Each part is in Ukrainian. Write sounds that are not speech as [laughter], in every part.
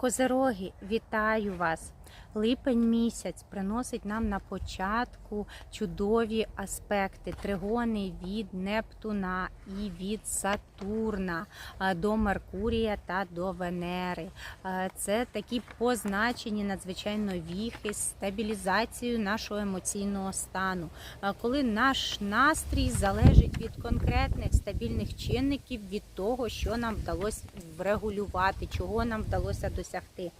Козероги, вітаю вас! Липень місяць приносить нам на початку чудові аспекти, тригони від Нептуна і від Сатурна е, до Меркурія та до Венери. Е, Це такі позначені надзвичайно віхи стабілізацією нашого емоційного стану, Е, коли наш настрій залежить від конкретних стабільних чинників, від того, що нам вдалося врегулювати, чого нам вдалося досягти.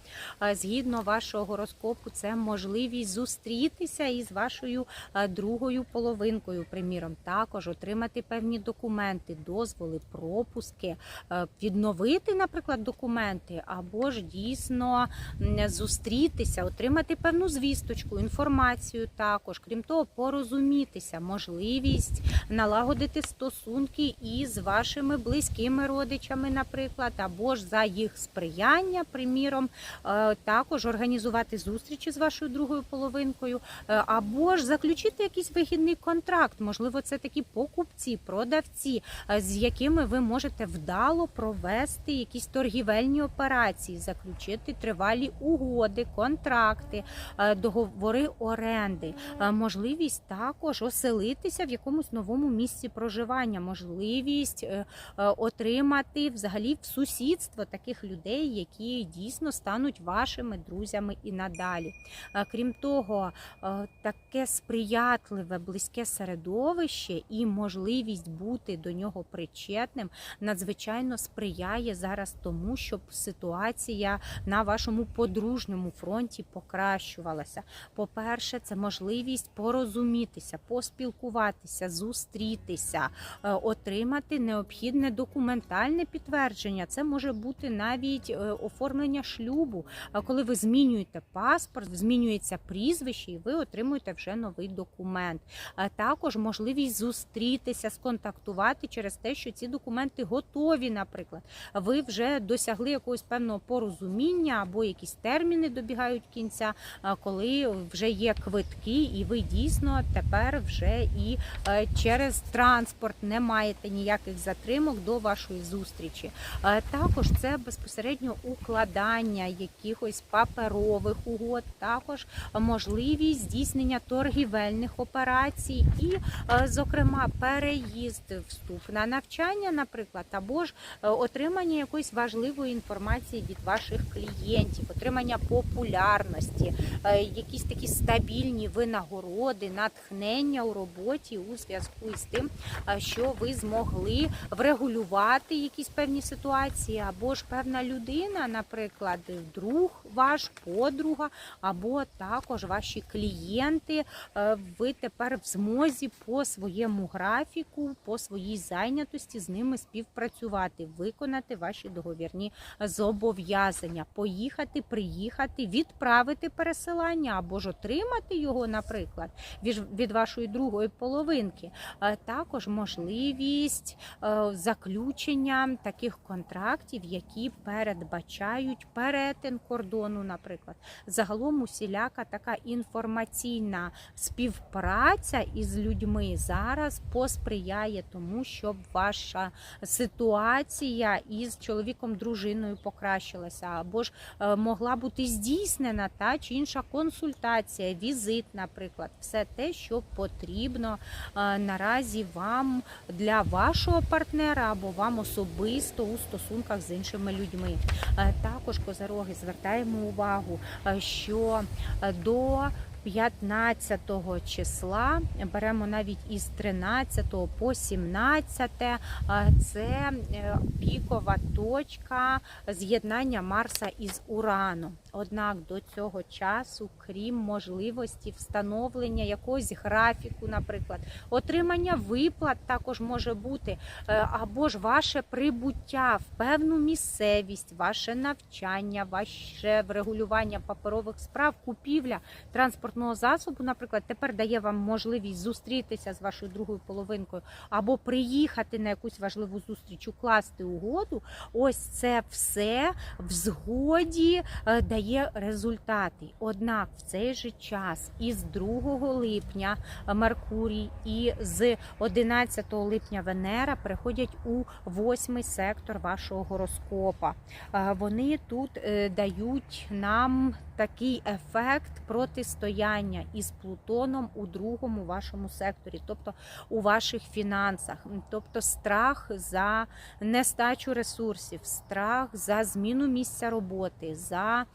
Згідно вашого гороскопу, це можливість зустрітися із вашою е, другою половинкою. Приміром, також отримати певні документи, дозволи, пропуски, е, відновити, наприклад, документи, або ж дійсно зустрітися, отримати певну звісточку, інформацію також. Крім того, порозумітися, можливість налагодити стосунки із вашими близькими родичами, наприклад, або ж за їх сприяння, приміром, е, також організувати зустрічі з вашою другою половинкою, е, або ж заключити якийсь вигідний контракт. Можливо, це такі покупці, продавці, е, з якими ви можете вдало провести якісь торгівельні операції, заключити тривалі угоди, контракти, е, договори оренди, можливість також оселитися в якомусь новому місці проживання, можливість отримати взагалі в сусідство таких людей, які дійсно стануть вашими друзями і надалі. Е, Крім того, е, таке сприятливе, близьке середовище і можливість бути до нього причетним надзвичайно сприяє зараз тому, щоб ситуація на вашому подружньому фронті покращувалася. По-перше, це можливість порозумітися, поспілкуватися, зустрітися, е, отримати необхідне документальне підтвердження. Це може бути навіть оформлення шлюбу, коли ви змінюєте паспорт, змінюється прізвище, і ви отримуєте вже новий документ. А також можливість зустрітися, сконтактувати через те, що ці документи готові, наприклад. Ви вже досягли якогось певного порозуміння або якісь терміни добігають кінця, коли вже є квитки, і ви дійсно тепер вже і е, через транспорт не маєте ніяких затримок до вашої зустрічі. Е, Також це безпосередньо укладання якихось паперових угод, також можливість здійснення торгівельних операцій, і, е, зокрема, переїзд, вступ на навчання, наприклад, або ж е, отримання якоїсь важливої інформації від ваших клієнтів, отримання популярності, е, якісь такі стабільні винагороди, натхнення у роботі у зв'язку із тим, що ви змогли врегулювати якісь певні ситуації, або ж певна людина, наприклад, друг ваш, подруга, або також ваші клієнти. е, Ви тепер в змозі по своєму графіку, по своїй зайнятості з ними співпрацювати, виконати ваші договірні зобов'язання, поїхати, приїхати, відправити пересилання або ж отримати його, наприклад, від, від вашої другої половинки. Е, Також можливість е, заключення таких контрактів, які передбачають перетин кордону, наприклад. Загалом усіляка така інформаційна співпраця із людьми зараз посприяє тому, щоб ваша ситуація із чоловіком, дружиною покращилася, або ж е, могла бути здійснена та чи інша консультація, візит, наприклад, все те, що потрібно е, наразі вам для вашого партнера або вам особисто у стосунках з іншими людьми. Е, Також козороги звертаємо увагу, що е, до 15 числа беремо навіть із 13 по 17, е, це е, пікова точка з'єднання Марса із Ураном. Однак до цього часу, крім можливості встановлення якогось графіку, наприклад, отримання виплат також може бути, е, або ж ваше прибуття в певну місцевість, ваше навчання, ваше врегулювання паперових справ, купівля транспортного засобу, наприклад, тепер дає вам можливість зустрітися з вашою другою половинкою або приїхати на якусь важливу зустріч, укласти угоду. Ось це все в згоді е, дає дає результати. Однак в цей же час із 2 липня Меркурій і з 11 липня Венера приходять у восьмий сектор вашого гороскопа. Е, Вони тут е, дають нам такий ефект протистояння із Плутоном у другому вашому секторі, тобто у ваших фінансах, тобто страх за нестачу ресурсів, страх за зміну місця роботи, за е,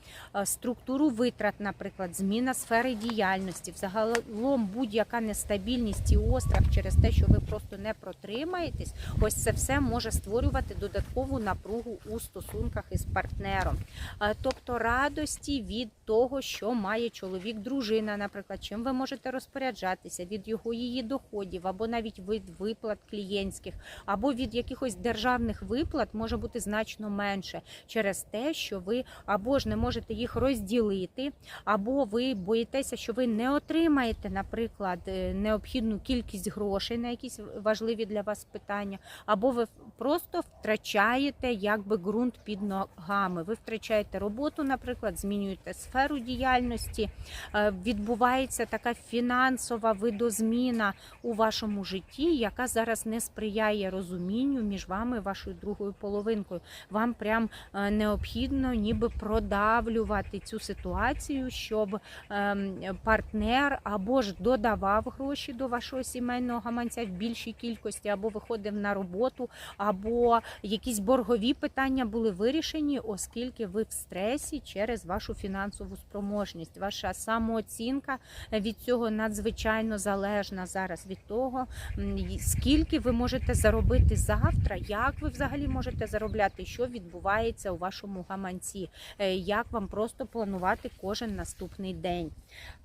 структуру витрат, наприклад, зміна сфери діяльності, взагалом будь-яка нестабільність і острах через те, що ви просто не протримаєтесь, ось це все може створювати додаткову напругу у стосунках із партнером. Е, Тобто радості від того, що має чоловік, дружина, наприклад, чим ви можете розпоряджатися від його її доходів, або навіть від виплат клієнтських, або від якихось державних виплат може бути значно менше через те, що ви або ж не можете їх розділити, або ви боїтеся, що ви не отримаєте, наприклад, е, необхідну кількість грошей на якісь важливі для вас питання, або ви просто втрачаєте якби ґрунт під ногами. Ви втрачаєте роботу, наприклад, змінюєте сферу діяльності, е, відбувається така фінансова видозміна у вашому житті, яка зараз не сприяє розумінню між вами і вашою другою половинкою. Вам прям е, необхідно ніби продавлювати цю ситуацію, щоб ем, партнер або ж додавав гроші до вашого сімейного гаманця в більшій кількості, або виходив на роботу, або якісь боргові питання були вирішені, оскільки ви в стресі через вашу фінансову спроможність. Ваша самооцінка від цього надзвичайно залежна зараз від того, скільки ви можете заробити завтра, як ви взагалі можете заробляти, що відбувається у вашому гаманці, е, як вам просто планувати кожен наступний день.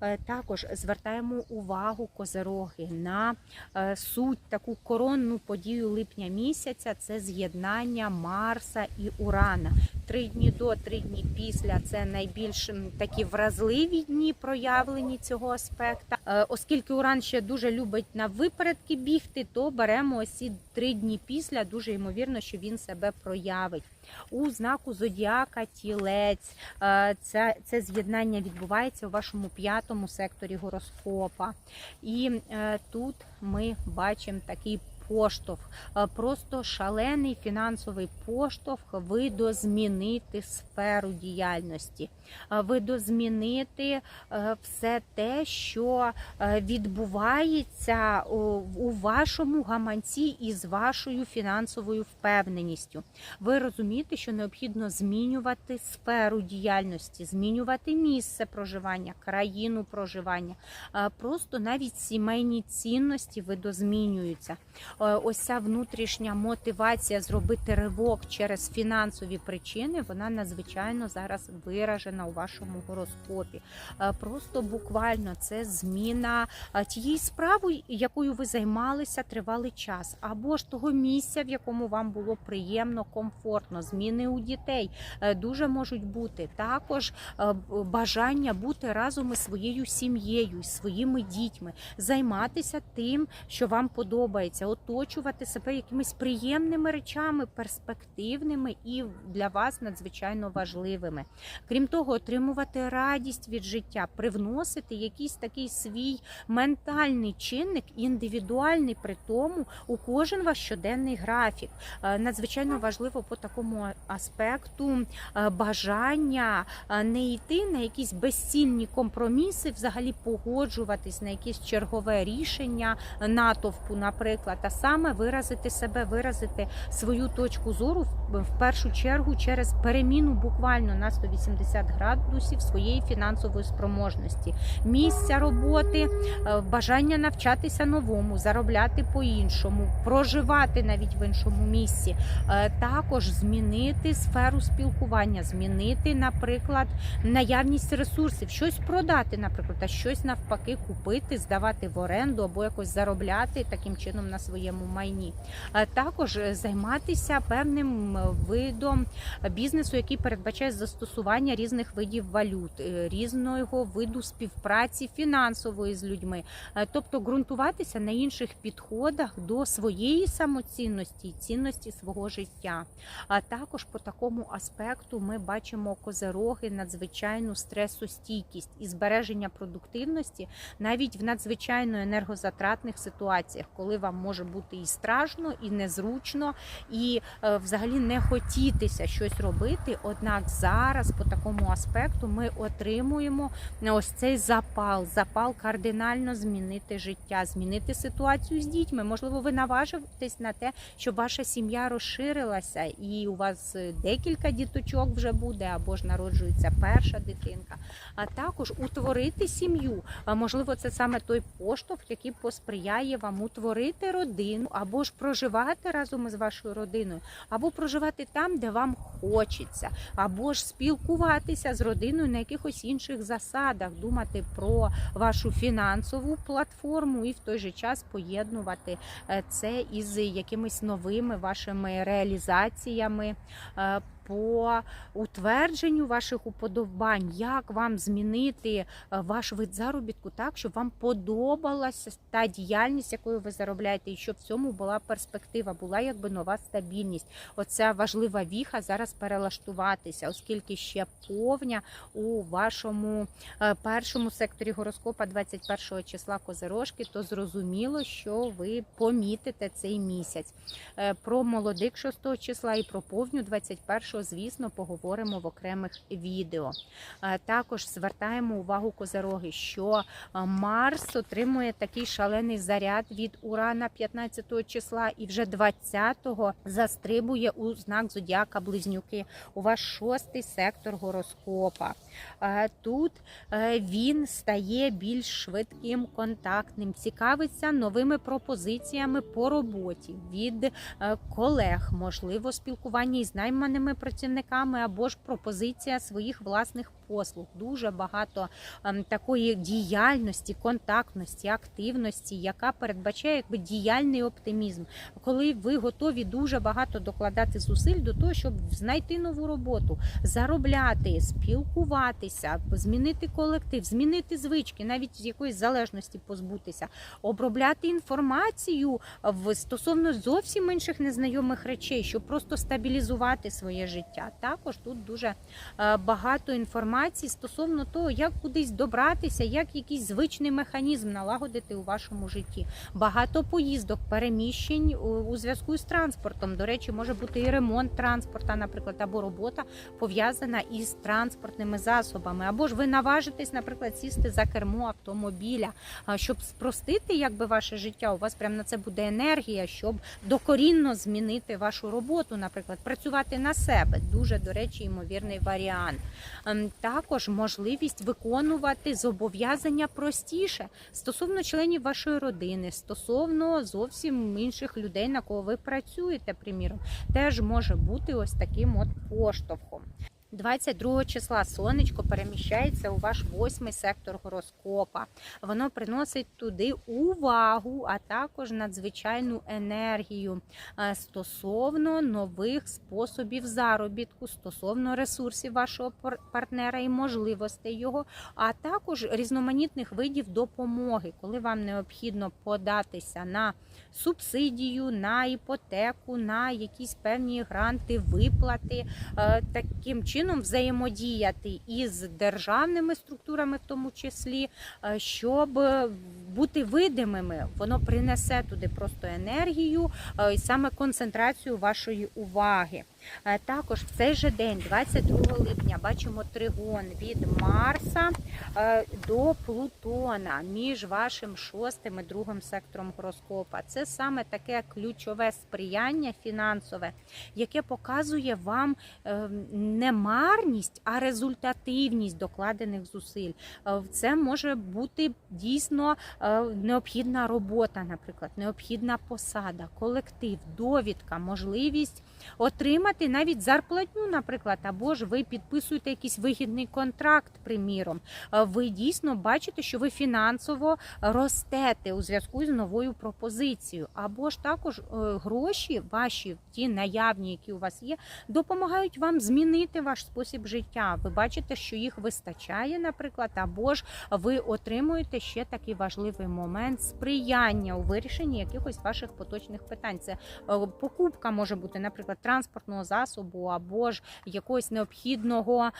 Е, Також звертаємо увагу козероги на е, суть таку коронну подію липня місяця це з'єднання Марса і Урана. Три дні до, три дні після це найбільш такі вразливі дні проявлені цього аспекта. Е, Оскільки Уран ще дуже любить на випередки бігти, то беремо ось ці три дні після. Дуже ймовірно, що він себе проявить. У знаку зодіака тілець е, це, це з'єднання відбувається у вашому п'ятому секторі гороскопа. І е, тут ми бачимо такий поштовх, е, просто шалений фінансовий поштовх видозмінити сферу діяльності, е, видозмінити е, все те, що відбувається у, вашому гаманці із вашою фінансовою впевненістю. Ви розумієте, що необхідно змінювати сферу діяльності, змінювати місце проживання, країну проживання. Просто навіть сімейні цінності видозмінюються. Е, Ось ця внутрішня мотивація зробити ривок через фінансові причини, вона надзвичайно зараз виражена у вашому гороскопі. Е, Просто буквально це зміна е, тієї справи, якою ви займалися тривалий час, або ж того місця, в якому вам було приємно, комфортно, зміни у дітей дуже можуть бути. Також бажання бути разом із своєю сім'єю, своїми дітьми, займатися тим, що вам подобається, оточувати себе якимись приємними речами, перспективними і для вас надзвичайно важливими. Крім того, отримувати радість від життя, привносити якийсь такий свій ментальний чинник, індивідуальний при тому у кожен ваш щоденний графік. Е, Надзвичайно важливо по такому аспекту е, бажання е, не йти на якісь безцільні компроміси, взагалі погоджуватись на якесь чергове рішення натовпу, наприклад, а саме виразити себе, виразити свою точку зору в- першу чергу через переміну буквально на 180 градусів своєї фінансової спроможності, місця роботи, е, бажання навчатися новому, заробляти по-іншому, проживати навіть в іншому місці. Е, Також змінити сферу спілкування, змінити, наприклад, наявність ресурсів, щось продати, наприклад, а щось навпаки купити, здавати в оренду або якось заробляти таким чином на свої своєму майні. Е, Також е, займатися певним видом бізнесу, який передбачає застосування різних видів валют, е, різного виду співпраці фінансової з людьми, тобто ґрунтуватися на інших підходах до своєї самоцінності і цінності свого життя. А також по такому аспекту ми бачимо козероги надзвичайну стресостійкість і збереження продуктивності навіть в надзвичайно енергозатратних ситуаціях, коли вам може бути і страшно, і незручно, і е, взагалі не хотітися щось робити. Однак зараз по такому аспекту ми отримуємо ось цей запал, запал кардинально змінити життя, змінити ситуацію з дітьми. Можливо, ви наважитесь на те, щоб ваша сім'я розширилася, і у вас е, декілька діточок вже буде, або ж народжується перша дитинка. А також утворити сім'ю. Можливо, це саме той поштовх, який посприяє вам утворити родину, або ж проживати разом із вашою родиною, або проживати там, де вам хочеться, або ж спілкуватися з родиною на якихось інших засадах, думати про вашу фінансову платформу і в той же час поєднувати е, це із якимись новими вашими реалізаціями. По утвердженню ваших уподобань, як вам змінити е, ваш вид заробітку так, щоб вам подобалася та діяльність, якою ви заробляєте, і щоб в цьому була перспектива, була якби нова стабільність. Оця важлива віха зараз перелаштуватися, оскільки ще повня у вашому е, першому секторі гороскопа 21 числа Козирожки, то зрозуміло, що ви помітите цей місяць. Е, Про молодик 6 числа і про повню 21, звісно, поговоримо в окремих відео. Е, Також звертаємо увагу Козироги, що е, Марс отримує такий шалений заряд від Урана 15 числа і вже 20-го застрибує у знак Зодіака Близнюки у ваш шостий сектор гороскопа. Е, Тут він стає більш швидким, контактним, цікавиться новими пропозиціями по роботі від колег, можливо, спілкування із найманими працівниками або ж пропозиція своїх власних послуг. Дуже багато ем, такої діяльності, контактності, активності, яка передбачає якби діяльний оптимізм, коли ви готові дуже багато докладати зусиль до того, щоб знайти нову роботу, заробляти, спілкуватися, змінити колектив, змінити звички, навіть з якоїсь залежності позбутися, обробляти інформацію в стосовно зовсім інших незнайомих речей, щоб просто стабілізувати своє життя. Також тут дуже е, багато інформації стосовно того, як кудись добратися, як якийсь звичний механізм налагодити у вашому житті. Багато поїздок, переміщень у зв'язку з транспортом. До речі, може бути і ремонт транспорта, наприклад, або робота пов'язана із транспортними засобами, або ж ви наважитесь, наприклад, сісти за кермо автомобіля, щоб спростити якби ваше життя. У вас прямо на це буде енергія, щоб докорінно змінити вашу роботу, наприклад, працювати на себе. Дуже до речі, ймовірний варіант. Ем, Також можливість виконувати зобов'язання простіше стосовно членів вашої родини, стосовно зовсім інших людей, на кого ви працюєте, приміром, теж може бути ось таким от поштовхом. 22 числа сонечко переміщається у ваш восьмий сектор гороскопа. Воно приносить туди увагу, а також надзвичайну енергію е, стосовно нових способів заробітку, стосовно ресурсів вашого партнера і можливостей його, а також різноманітних видів допомоги, коли вам необхідно податися на субсидію, на іпотеку, на якісь певні гранти, виплати, е, таким чином взаємодіяти із державними структурами, в тому числі, е, щоб бути видимими, воно принесе туди просто енергію е, і саме концентрацію вашої уваги. Е, Також в цей же день, 22 липня, бачимо тригон від Марса е, до Плутона між вашим шостим і другим сектором гороскопа. Це саме таке ключове сприяння фінансове, яке показує вам е, не марність, а результативність докладених зусиль. Е, Це може бути дійсно необхідна робота, наприклад, необхідна посада, колектив, довідка, можливість отримати отримати навіть зарплатню, наприклад, або ж ви підписуєте якийсь вигідний контракт, приміром. Е, Ви дійсно бачите, що ви фінансово ростете у зв'язку з новою пропозицією, або ж також е, гроші, ваші ті наявні, які у вас є, допомагають вам змінити ваш спосіб життя. Ви бачите, що їх вистачає, наприклад, або ж ви отримуєте ще такий важливий момент сприяння у вирішенні якихось ваших поточних питань. Це е, покупка може бути, наприклад, транспортного засобу, або ж якогось необхідного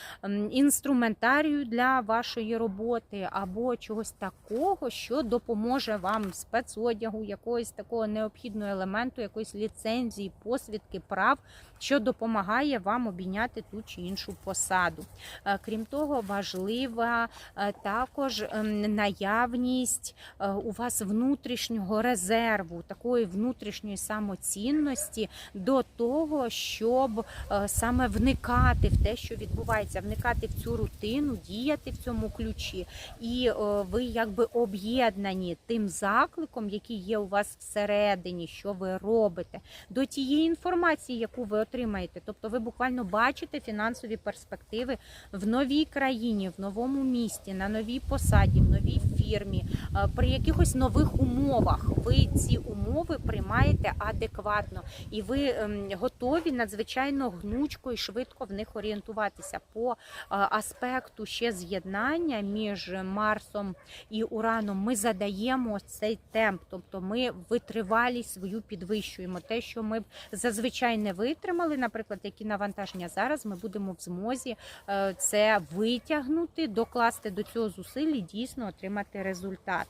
інструментарію для вашої роботи, або чогось такого, що допоможе вам спецодягу, якогось такого необхідного елементу, якоїсь ліцензії, посвідки прав, що допомагає вам обійняти ту чи іншу посаду. Е, Крім того, важлива е, також ем, наявність е, у вас внутрішнього резерву, такої внутрішньої самоцінності до того, щоб е, саме вникати в те, що відбувається, вникати в цю рутину, діяти в цьому ключі, і е, ви якби об'єднані тим закликом, який є у вас всередині, що ви робите, до тієї інформації, яку ви отримаєте. Тобто, ви буквально бачите фінансові перспективи в новій країні, в новому місті, на новій посаді, в новій фірмі, е, при якихось нових умовах. Ви ці умови приймаєте адекватно, і ви ем, готові надзвичайно гнучко і швидко в них орієнтуватися по е, аспекту ще з'єднання між Марсом і Ураном. Ми задаємо цей темп, тобто ми витривалість свою підвищуємо. Те, що ми зазвичай не витримали, наприклад, які навантаження зараз, ми будемо в змозі е, це витягнути, докласти до цього зусиль і дійсно отримати результат.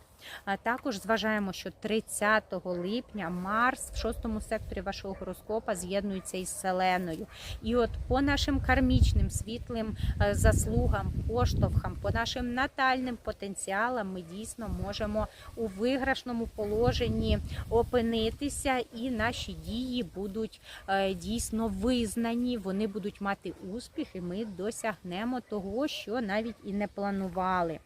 Також зважаємо, що 30 липня Марс в шостому секторі вашого гороскопа з'єднується із Селеною. І от по нашим кармічним світлим е, заслугам, поштовхам, по нашим натальним потенціалам, ми дійсно можемо у виграшному положенні опинитися, і наші дії будуть е, дійсно визнані. Вони будуть мати успіх, і ми досягнемо того, що навіть і не планували.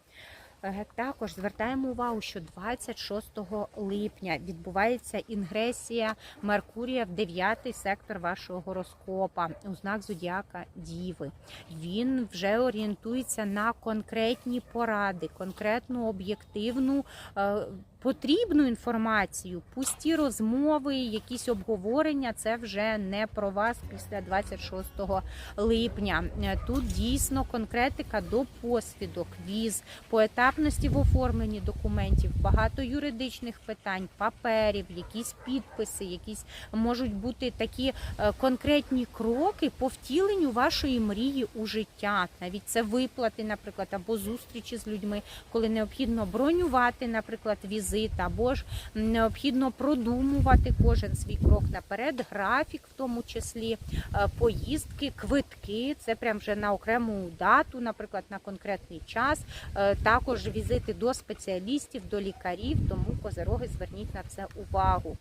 Е, Також звертаємо увагу, що 26 липня відбувається інгресія Меркурія в 9 сектор вашого гороскопа у знак зодіака Діви. Він вже орієнтується на конкретні поради, конкретну об'єктивну. Потрібну інформацію, пусті розмови, якісь обговорення це вже не про вас після 26 липня. Е, Тут дійсно конкретика до посвідок, віз, поетапності в оформленні документів, багато юридичних питань, паперів, якісь підписи, якісь можуть бути такі е, конкретні кроки по втіленню вашої мрії у життя. Навіть це виплати, наприклад, або зустрічі з людьми, коли необхідно бронювати, наприклад, візит, або ж необхідно продумувати кожен свій крок наперед, графік, в тому числі е, поїздки, квитки. Це прям вже на окрему дату, наприклад, на конкретний час. Е, Також візити до спеціалістів, до лікарів. Тому козероги зверніть на це увагу.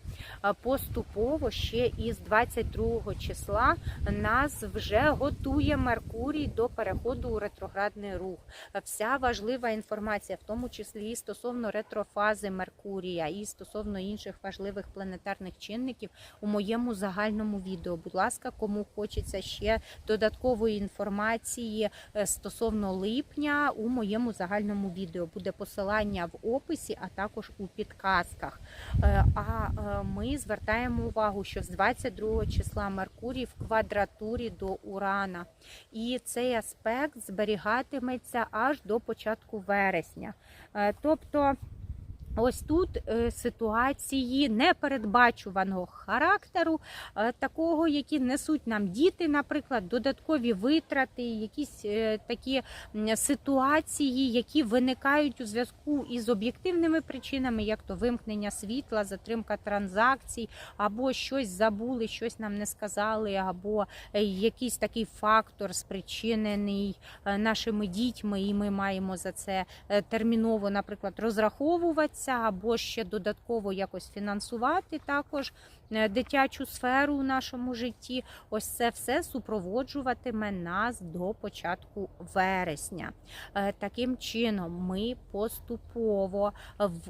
Е, Поступово ще із 22 числа нас вже готує Меркурій до переходу у ретроградний рух. Вся важлива інформація, в тому числі і стосовно ретрофази Меркурія, і стосовно інших важливих планетарних чинників у моєму загальному відео. Будь ласка, кому хочеться ще додаткової інформації е, стосовно липня у моєму загальному відео. Буде посилання в описі, а також у підказках. Е, А е, ми звертаємо увагу, що з 22 числа Меркурій в квадратурі до Урана. І цей аспект зберігатиметься аж до початку вересня. Тобто. Ось тут е, ситуації непередбачуваного характеру, е, такого, які несуть нам діти, наприклад, додаткові витрати, якісь е, такі ситуації, які виникають у зв'язку із об'єктивними причинами, як то вимкнення світла, затримка транзакцій, або щось забули, щось нам не сказали, або якийсь такий фактор спричинений нашими дітьми, і ми маємо за це терміново, наприклад, розраховуватися або ще додатково якось фінансувати також дитячу сферу у нашому житті. Ось це все супроводжуватиме нас до початку вересня. Е, Таким чином, ми поступово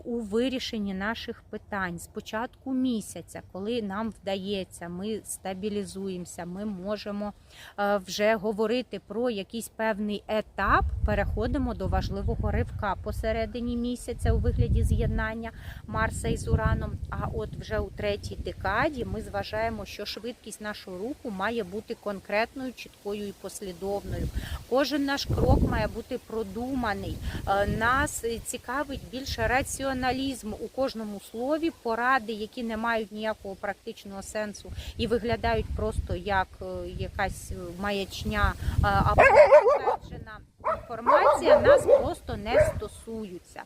у вирішенні наших питань з початку місяця, коли нам вдається, ми стабілізуємося, ми можемо е, вже говорити про якийсь певний етап, переходимо до важливого ривка посередині місяця у вигляді з'єднання Марса із Ураном. А от вже у третій декаді ми зважаємо, що швидкість нашого руху має бути конкретною, чіткою і послідовною. Кожен наш крок має бути продуманий. Е, Нас цікавить більше раціоналізм у кожному слові, поради, які не мають ніякого практичного сенсу і виглядають просто як е, якась маячня е, або [laughs] підтверджена інформація, нас просто не стосуються.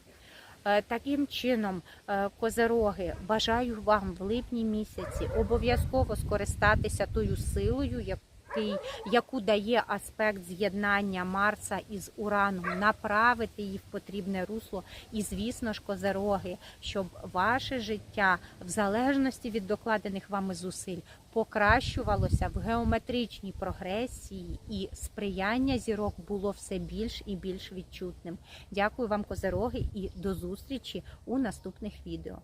Е, Таким чином, е, козероги, бажаю вам в липні місяці обов'язково скористатися тою силою, який, яку дає аспект з'єднання Марса із Ураном, направити її в потрібне русло. І, звісно ж, козероги, щоб ваше життя, в залежності від докладених вами зусиль, покращувалося в геометричній прогресії, і сприяння зірок було все більш і більш відчутним. Дякую вам, козероги, і до зустрічі у наступних відео.